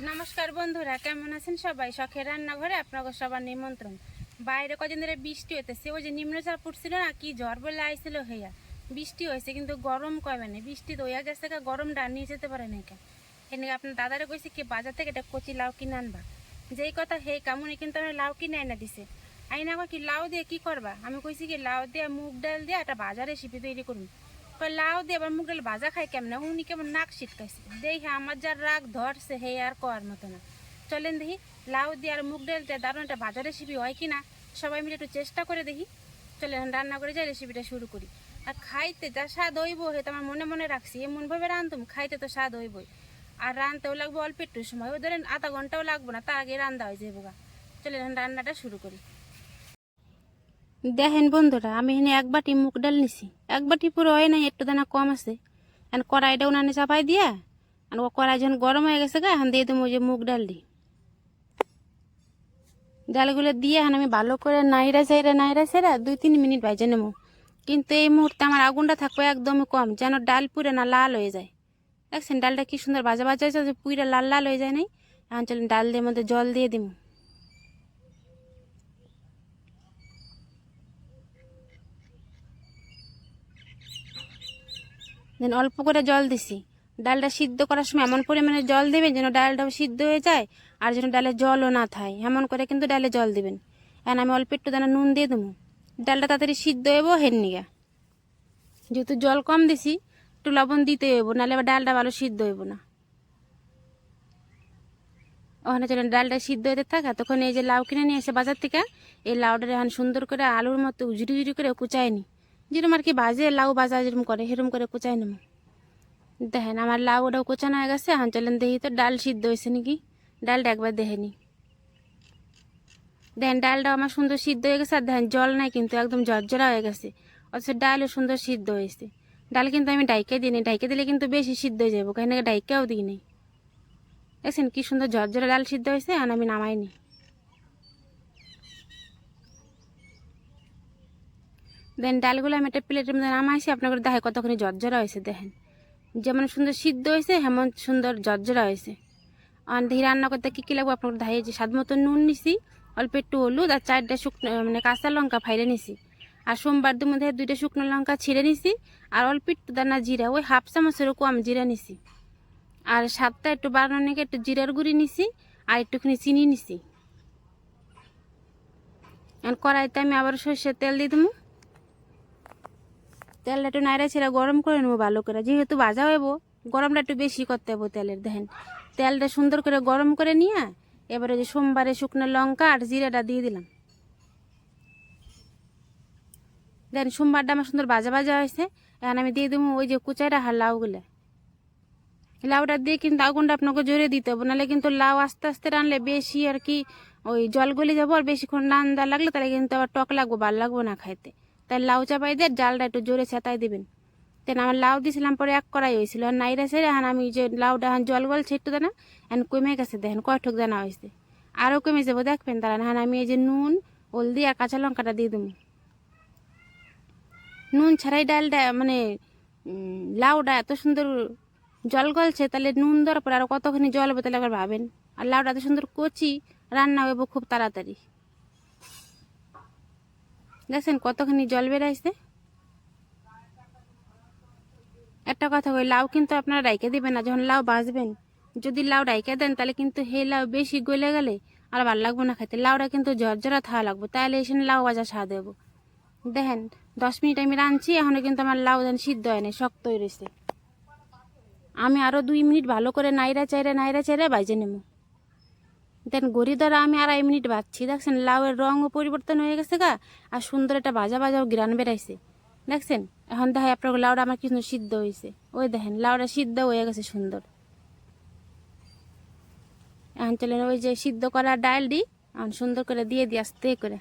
নমস্কার বন্ধুরা, কেমন আছেন সবাই? শখের রান্নাঘরে আপনাকে সবার নিমন্ত্রণ। বাইরে কদিন ধরে বৃষ্টি হইতেছে, ওই যে নিম্নচাপ পড়ছিল না, কি ঝড় বলে আইছিল হইয়া বৃষ্টি হয়েছে কিন্তু গরম কমে না? বৃষ্টি তো হইয়া গেছে গরম গরমটা নিয়ে যেতে পারে না কে? এনে আপনার দাদারে কইছে কি, বাজার থেকে এটা কচি লাউ কিনে আনবা। যেই কথা হেই কামুনি কিন্তু আমি লাউ কিনে আইনা দিছে। আইনা কি, লাউ দিয়ে কি করবা? আমি কইছি কি, লাউ দিয়ে, মুগ ডাল দিয়ে একটা বাজারে রেসিপি তৈরি করুন। লাউ দিয়ে আবার মুগ ডাল ভাজা খাই কেমন? উনি কেমন নাক ছিটকাইছে দেখি আমার যার রাগ ধরছে, হে আর কর মতো না। চলেন দেখি, লাউ দিয়ে আর মুগ ডাল দিয়ে দারুণ একটা ভাজা রেসিপি হয় কি না সবাই মিলে একটু চেষ্টা করে দেখি। চলেন রান্না করে যাই রেসিপিটা শুরু করি। আর খাইতে যা স্বাদ হইব হয়তো আমার মনে মনে রাখছি এমন ভাবে রান্ধতুম খাইতে তো স্বাদ হইবই। আর রানতেও লাগবে অল্প একটু সময়। ওই ধরেন আধা ঘন্টাও লাগবে না, তার আগে রান্না হয়ে যাব গা। চলেন রান্নাটা শুরু করি। দেখেন বন্ধুরা, আমি এখানে এক বাটি মুগ ডাল নিছি। এক বাটি পুরো হয় নাই, একটু দানা কম আছে। এখন কড়াইটা উনানে চাপাই দিয়া আর ও কড়াই যখন গরম হয়ে গেছে গা, এখন দিয়ে দেবো যে মুগ ডাল দি। ডালগুলো দিয়ে এখন আমি ভালো করে নাইরা চাইরা নাইরা চাইরা দুই তিন মিনিট ভাইজে নেব। কিন্তু এই মুহূর্তে আমার আগুনটা থাকবে একদমই কম, যেন ডাল পুরে না লাল হয়ে যায়। দেখছেন, ডালটা কি সুন্দর ভাজা ভাজা হয়েছে, যে পুইরা লাল লাল হয়ে যায় নাই? এখন চলুন ডাল দিয়ে মধ্যে জল দিয়ে দিব। দেন অল্প করে জল দিছি। ডালটা সিদ্ধ করার সময় এমন পরিমাণে জল দেবেন যেন ডালটাও সিদ্ধ হয়ে যায় আর যেন ডালে জলও না থাকে এমন করে কিন্তু ডালে জল দেবেন। এখন আমি অল্প একটু দানা নুন দিয়ে দেবো। ডালটা তাড়াতাড়ি সিদ্ধ হইব, হেন নিগা। যেহেতু জল কম দিছি, একটু লবণ দিতে হইব, নাহলে আবার ডালটা ভালো সিদ্ধ হইব না। ওখানে চলেন, ডালটা সিদ্ধ হতে থাকা তখন এই যে লাউ কিনে নিয়ে এসে বাজার থেকে, এই লাউটা এখন সুন্দর করে আলুর মতো উজুরি উজুরি করে কুচাই নি যেরকম আর কি বাজে, লাউ বাজা যেরকম করে, সেরকম করে কুচাই নেব। দেখেন, আমার লাউ ওটাও কুচানো হয়ে গেছে, এখন চলেন দেখি তো, ডাল সিদ্ধ হয়েছে নাকি? ডালটা একবার দেখে দেখেনি দেখেন ডালটা আমার সুন্দর সিদ্ধ হয়ে গেছে, আর দেখেন, জল নাই কিন্তু, একদম জর্জরা হয়ে গেছে। অথচ ডালও সুন্দর সিদ্ধ হয়েছে। ডাল কিন্তু আমি ডাইকে দিই নি, ডাইকে দিলে কিন্তু বেশি সিদ্ধ হয়ে যাব কাহিনী ডাইকেও দিই নাই দেখছেন, কি সুন্দর ঝরঝরে ডাল সিদ্ধ হয়েছে আর আমি নামাইনি দেন ডালগুলো আমি একটা প্লেটের মধ্যে নামাইছি, আপনাদের দেখে কতক্ষণ জর্জরা হয়েছে দেখেন। যেমন সুন্দর সিদ্ধ হয়েছে, হেমন সুন্দর জর্জরা হয়েছে। আর দেখি রান্না করতে কী কী লাগবে আপনার ধাই যে স্বাদ মতো নুন নিছি, অল্প একটু হলুদ আর চারটা শুকনো মানে কাঁচা লঙ্কা ফাইলে নিছি। আর সোমবার দুর মধ্যে দুইটা শুকনো লঙ্কা ছিঁড়ে নিছি, আর অল্প একটু দানা জিরা, ওই হাফ চামচের কম জিরা নিছি। আর সাতটা একটু বাড়ানো নাকি একটু জিরার গুঁড়ি নিছি, আর একটুখানি চিনি নিছি। আর কড়াইতে আমি আবার সর্ষের তেল দিয়ে দেবো। তেলটা একটু নাইড়া ছেড়া গরম করে নেব ভালো করে। যেহেতু ভাজা হইব, গরমটা একটু বেশি করতে হবে তেলের, দেখেন। তেলটা সুন্দর করে গরম করে নিয়ে, এবারে যে সোমবারে শুকনো লঙ্কা আর জিরাটা দিয়ে দিলাম। দেখেন সোমবারটা আমার সুন্দর ভাজা ভাজা হয়েছে, এখন আমি দিয়ে দেবো ওই যে কুচাইটা হার লাউগুলো। লাউটা দিয়ে কিন্তু আগুনটা আপনাকে জোরে দিতে হবে, নাহলে কিন্তু লাউ আস্তে আস্তে রানলে বেশি আর কি ওই জল গলে যাব, আর বেশিক্ষণ রান্দা লাগলে তাহলে কিন্তু আবার টক লাগবো, ভালো লাগবো না খাইতে। তাই লাউ চাপাই দিয়ে জালটা একটু জোরে চেতাই দিবেন। তেন আমার লাউ দিয়েছিলাম পরে এক করাই হয়েছিল, আর নাইরা সেরে এখন আমি যে লাউটা এখন জল গলছে একটু দানা, এখন কমে গেছে দেখেন কয়ঠক দানা হয়েছে। আরও কমে যাব, দেখবেন তারা এখন আমি এই যে নুন, হলদি আর কাঁচা লঙ্কাটা দিয়ে দেবো। নুন ছাড়াই ডালটা মানে লাউটা এত সুন্দর জল গলছে, তাহলে নুন দেওয়ার পর আরও কতখানি জল হবে তাহলে আবার ভাবেন। আর লাউটা এত সুন্দর কচি, রান্না হইব খুব তাড়াতাড়ি। দেখছেন কতখানি জল বেরাইছে একটা কথা কই, লাউ কিন্তু আপনারা রাইকে দিবেন না, যখন লাউ বাঁচবেন, যদি লাউ রাইকে দেন, তাহলে কিন্তু হে লাউ বেশি গলে গেলে আর ভালো লাগবো না খাইতে লাউটা কিন্তু ঝরঝরা থাওয়া লাগবো, তাহলে এসে লাউ বাজা স্বাদ দেবো দেখেন, দশ মিনিট আমি রাঁধছি এখনও কিন্তু আমার লাউ দেন সিদ্ধ হয় নাই, শক্ত হয়ে রয়েছে আমি আরও দুই মিনিট ভালো করে নাইরা চাইরা নাইরা চাইরা বাইজে নেব। দেন গড়ি দ্বারা আমি আড়াই মিনিট বাজছি। দেখছেন, লাউয়ের রঙও পরিবর্তন হয়ে গেছে গা, আর সুন্দর একটা ভাজা ভাজাও গ্রান বেরাইছে দেখছেন, এখন দেখে আপনার লাউটা আমার কি সুন্দর সিদ্ধ হয়েছে। ওই দেখেন, লাউটা সিদ্ধ হয়ে গেছে সুন্দর। এখন চলেন, ওই যে সিদ্ধ করা ডাল দি, এখন সুন্দর করে দিয়ে দিই আস্তে করে।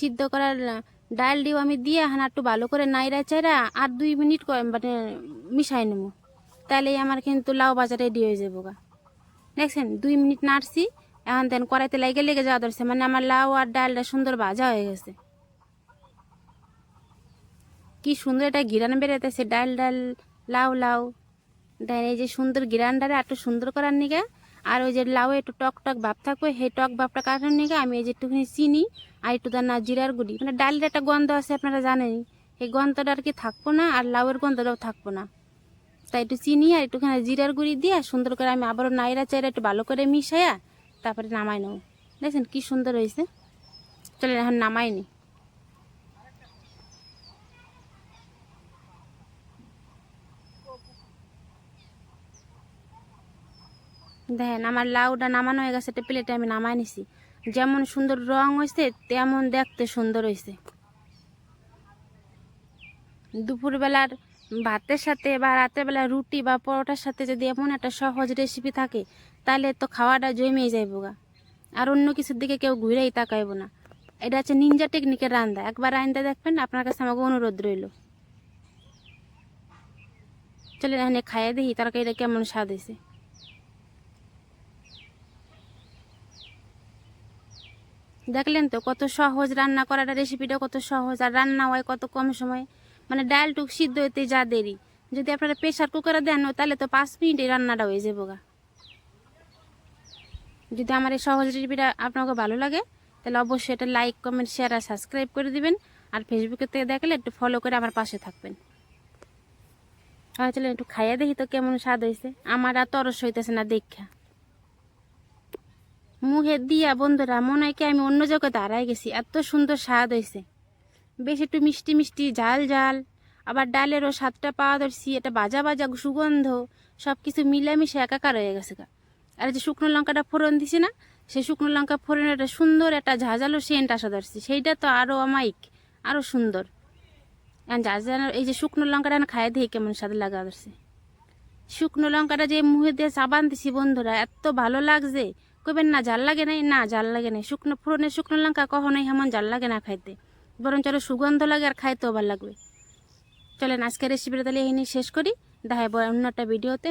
সিদ্ধ করার ডাল দিও আমি দিয়ে, এখন একটু ভালো করে নাইরা চাইরা আর দুই মিনিট মানে মিশাই নেব। তাহলে আমার কিন্তু লাউ বাজার রেডি হয়ে যাব গা। দেখছেন, দুই মিনিট নাড়ছি, এখন দেন কড়াইতে লেগে লেগে যাওয়া ধরছে মানে আমার লাউ আর ডালটা সুন্দর ভাজা হয়ে গেছে। কি সুন্দর এটা গিরান বেরোতেছে ডাল ডাল, লাউ লাউ। দেখেন এই যে সুন্দর গ্রান্ডারে একটু সুন্দর করার নিগে, আর ওই যে লাউ একটু টক টক ভাব থাকবে, সেই টক ভাবটা কাটার নিগে, আমি এই যে একটুখানি চিনি আর একটু দানা জিরার গুঁড়ি মানে ডালের একটা গন্ধ আছে, আপনারা জানেনই। এই গন্ধটা আর কি থাকব না, আর লাউয়ের গন্ধটাও থাকব না। তাই একটু চিনি আর একটুখানি জিরার গুঁড়ি দিয়ে সুন্দর করে আমি আবারও নাইরা চাইরা একটু ভালো করে মিশাইয়া তারপরে নামাই নেব। দেখছেন কি সুন্দর হয়েছে? চলেন এখন নামাই নি। দেখেন আমার লাউটা নামানো হয়ে গেছে, একটা প্লেটে আমি নামাই নিছি। যেমন সুন্দর রং হয়েছে, তেমন দেখতে সুন্দর হয়েছে। দুপুরবেলার ভাতের সাথে বা রাতের বেলা রুটি বা পরোটার সাথে যদি এমন একটা সহজ রেসিপি থাকে, তাহলে তো খাওয়াটা জমে যাইব গা। আর অন্য কিছুর দিকে কেউ ঘুরেই তাকাইব না। এটা হচ্ছে নিনজা টেকনিকের রান্দা। একবার রান্দা দেখবেন, আপনার কাছে আমাকে অনুরোধ রইল। চলে এখানে খাইয়ে দেখি তরকারিটা কেমন স্বাদ হয়েছে। দেখলেন তো কত সহজ রান্না করাটা রেসিপিটা কত সহজ, আর রান্না হয় কত কম সময়। মানে ডালটুক সিদ্ধ হতে যা দেরি। যদি আপনারা প্রেশার কুকারে দেন তাহলে তো পাঁচ মিনিটে রান্নাটা হয়ে যাব গা। যদি আমার এই সহজ রেসিপিটা আপনাকে ভালো লাগে, তাহলে অবশ্যই এটা লাইক কমেন্ট শেয়ার আর সাবস্ক্রাইব করে দিবেন। আর ফেসবুকে থেকে দেখলে একটু ফলো করে আমার পাশে থাকবেন। চলেন একটু খাইয়া দেখি তো কেমন স্বাদ হয়েছে আমার আর তরস হইতেছে না দেখা। মুখে দিয়া বন্ধুরা, মনে হয় কি আমি অন্য জগতে হারাই গেছি। এত সুন্দর স্বাদ হয়েছে বেশ একটু মিষ্টি মিষ্টি, ঝাল ঝাল। আবার ডালেরও স্বাদটা পাওয়া ধরছি, এটা বাজা বাজা সুগন্ধ সব কিছু মিলামিশে একাকার হয়ে গেছে গা। আর যে শুকনো লঙ্কাটা ফোড়ন দিছি না, সেই শুকনো লঙ্কা ফোড়নের একটা সুন্দর একটা ঝাঁঝালো সেন্ট আসা ধরছি। সেইটা তো আরও অমাইক আরও সুন্দর। ঝাঁঝানো এই যে শুকনো লঙ্কাটা না খাই দিয়ে কেমন স্বাদ লাগা ধরছে। শুকনো লঙ্কাটা যে মুখে দিয়ে চাবান দিছি বন্ধুরা, এত ভালো লাগছে। কইবেন না জাল লাগে নাই? না জাল লাগে নাই। শুকনো ফোড়নের শুকনো লঙ্কা কখনোই এমন জাল লাগে না খাইতে। বরং চলো সুগন্ধ লাগে আর খাইতেও ভালো লাগবে। চলেন আজকের রেসিপিটা তাহলে এই নিয়ে শেষ করি। দেখা অন্য একটা ভিডিওতে